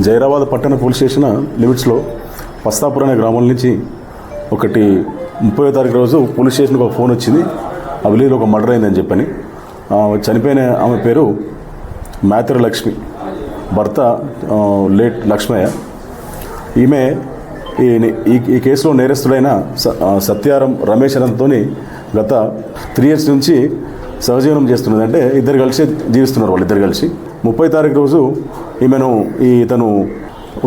జైరాబాద్ పట్టణ police station లిమిట్స్లో పస్తాపురం అనే గ్రామం నుంచి ఒకటి ముప్పై తారీఖు రోజు పోలీస్ స్టేషన్కి ఒక ఫోన్ వచ్చింది. ఆ విలేజ్లో ఒక మర్డర్ అయిందని చెప్పని. చనిపోయిన ఆమె పేరు మేతర లక్ష్మి. భర్త లేట్ లక్ష్మయ్య. ఈమె ఈ ఈ ఈ కేసులో నేరస్తుడైన స- సత్యారం రమేష్ అనంతో గత త్రీ ఇయర్స్ నుంచి సహజీవనం చేస్తున్నది అంటే ఇద్దరు కలిసి జీవిస్తున్నారు వాళ్ళు ఇద్దరు కలిసి. ముప్పై తారీఖు రోజు ఈమెను ఈ తను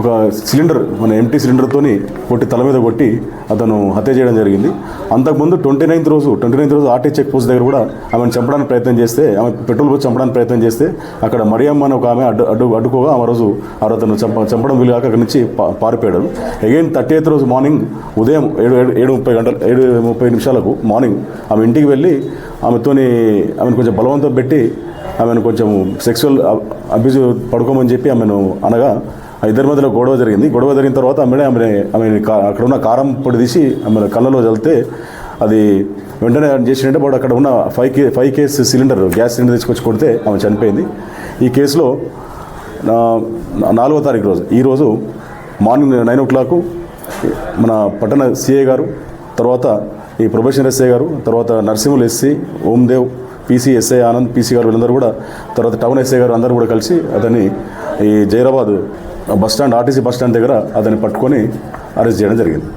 ఒక సిలిండర్ మన ఎంటీ సిలిండర్తోని కొట్టి తల మీద కొట్టి అతను హత్య చేయడం జరిగింది. అంతకుముందు ట్వంటీ నైన్త్ రోజు ట్వంటీ నైన్త్ రోజు ఆర్టీ చెక్ పోస్ట్ దగ్గర కూడా ఆమెను చంపడానికి ప్రయత్నం చేస్తే ఆమె పెట్రోల్ పోసి చంపడానికి ప్రయత్నం చేస్తే అక్కడ మరియమ్మ అని ఒక ఆమె అడ్డు అడ్డు అడ్డుకోగా ఆ రోజు ఆ రోజు అతను చంప చంపడం వీలు కాక అక్కడి నుంచి పారిపోయాడు. అగైన్ థర్టీ ఎయిత్ రోజు మార్నింగ్ ఉదయం ఏడు ఏడు ఏడు ముప్పై గంటల ఏడు ముప్పై నిమిషాలకు మార్నింగ్ ఆమె ఇంటికి వెళ్ళి ఆమెతోని ఆమెను కొంచెం బలవంతం పెట్టి ఆమెను కొంచెం సెక్సువల్ అబ్యూజ్ పడుకోమని చెప్పి ఆమెను అనగా ఆ ఇద్దరి మధ్యలో గొడవ జరిగింది. గొడవ జరిగిన తర్వాత ఆమెనే ఆమె ఆమె అక్కడ ఉన్న కారం పొడి తీసి ఆమె కళ్ళలో చల్లితే అది వెంటనే చేసినట్టే వాడు అక్కడ ఉన్న five K five Ks cylinder gas cylinder తీసుకొచ్చి కొడితే ఆమె చనిపోయింది. ఈ కేసులో నాలుగో తారీఖు రోజు ఈరోజు మార్నింగ్ నైన్ ఓ క్లాక్ మన పట్టణ సిఏ గారు తర్వాత ఈ ప్రొఫెషనల్ ఎస్ఐ గారు తర్వాత Narsimhulu SC Omdev PC SI Anand PC గారు వీళ్ళందరూ కూడా తర్వాత టౌన్ ఎస్ఐ గారు అందరూ కూడా కలిసి అతన్ని ఈ Zaheerabad bus stand RTC bus stand దగ్గర అతన్ని పట్టుకొని అరెస్ట్ చేయడం జరిగింది.